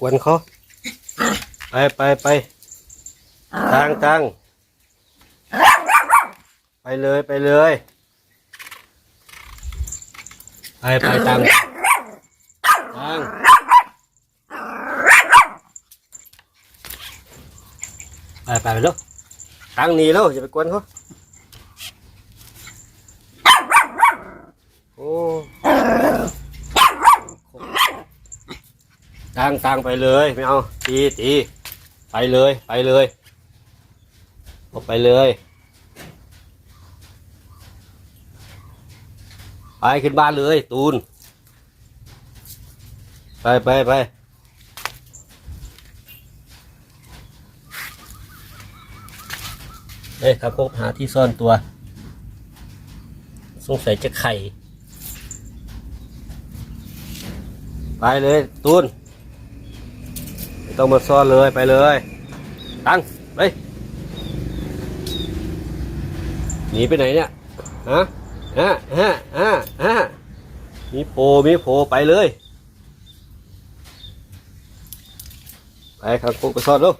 กวนเขาไปไปไปตังตังไปเลยไปเลยไปไปตังตังไปไปไปลูกตังหนีแล้วอย่าไปกวนเขาโอ้ ตังตังไปเลยไม่เอาตีตีไปเลยไปเลยออกไปเลย ไปขึ้นบ้านเลย ตูน ไปไปไปเอ้ยครับพบหาที่ซ่อนตัว สงสัยจะไข่ ไปเลย ตูน ต้องมาซ่อนเลยไปเลย ตั้งไปหนีไปไหนเนี่ยฮะฮะฮะฮะฮะมีโผมีโผไปเลยไปครับพวกไปซ่อนลูก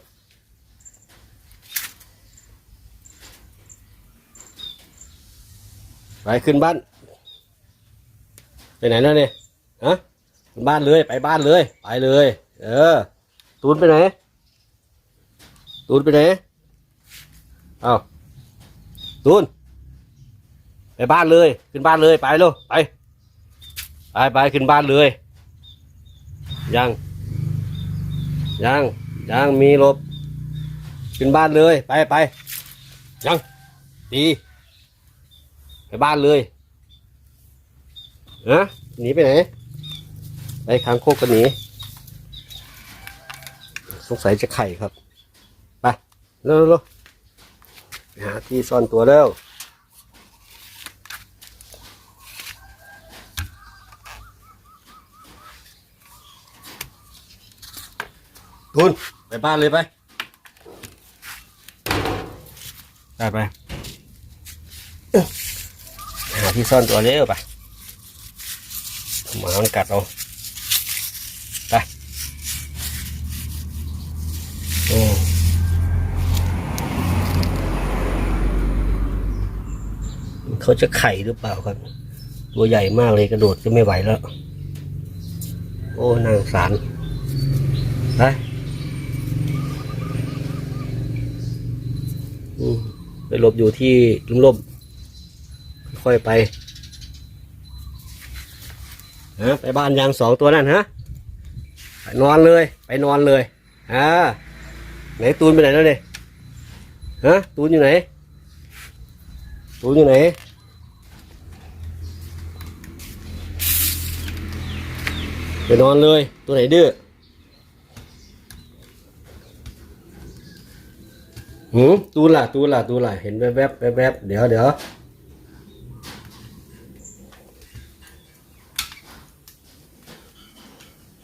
ไปขึ้นบ้าน ไปไหนแล้วเนี่ยฮะบ้านเลยไปบ้านเลย ไปเลย เออ ตูนไปไหน ตูนไปไหนเอาตูน ไปบ้านเลย ขึ้นบ้านเลย ไปเลูกไป ไปไปขึ้นบ้านเลย ยัง ยัง ยังมีลบ ขึ้นบ้านเลย ไปไป ยังดีไปบ้านเลยฮะหนีไปไหน ไปค้างโคกกันหนี สงสัยจะไข่ครับ ไปเร็วๆเร็วไปหาที่ซ่อนตัวเร็วทุนไปบ้านเลยไปไปไปหาที่ซ่อนตัวเร็วไปหมามันกัดเราไป โอ้ เขาจะไข่หรือเปล่าครับ ตัวใหญ่มากเลยกระโดดก็ไม่ไหวแล้ว โอ้นางสารไปไปหลบอยู่ที่ลุ่มๆค่อยไปฮะไปบ้านยางสองตัวนั่นฮะไปนอนเลย ไปนอนเลยอ่าไหนตูนไปไหนแล้วเนี่ยฮะตูนอยู่ไหนตูนอยู่ไหน ไปนอนเลย ตัวไหนดื้อหืมตูล่ะตูล่ะตูล่ะเห็นแวบแวบแวบแวบเดี๋ยวเดี๋ยว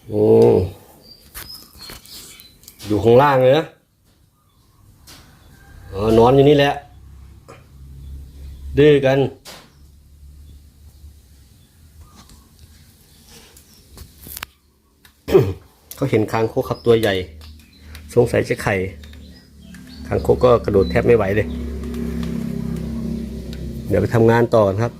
โอ้อยู่ข้างล่างเลยนะเออนอนอยู่นี่แหละดื้อกัน เขาเห็นคางคกครับตัวใหญ่ สงสัยจะไข่คางคกก็กระโดดแทบไม่ไหวเลย เดี๋ยวไปทำงานต่อนครับ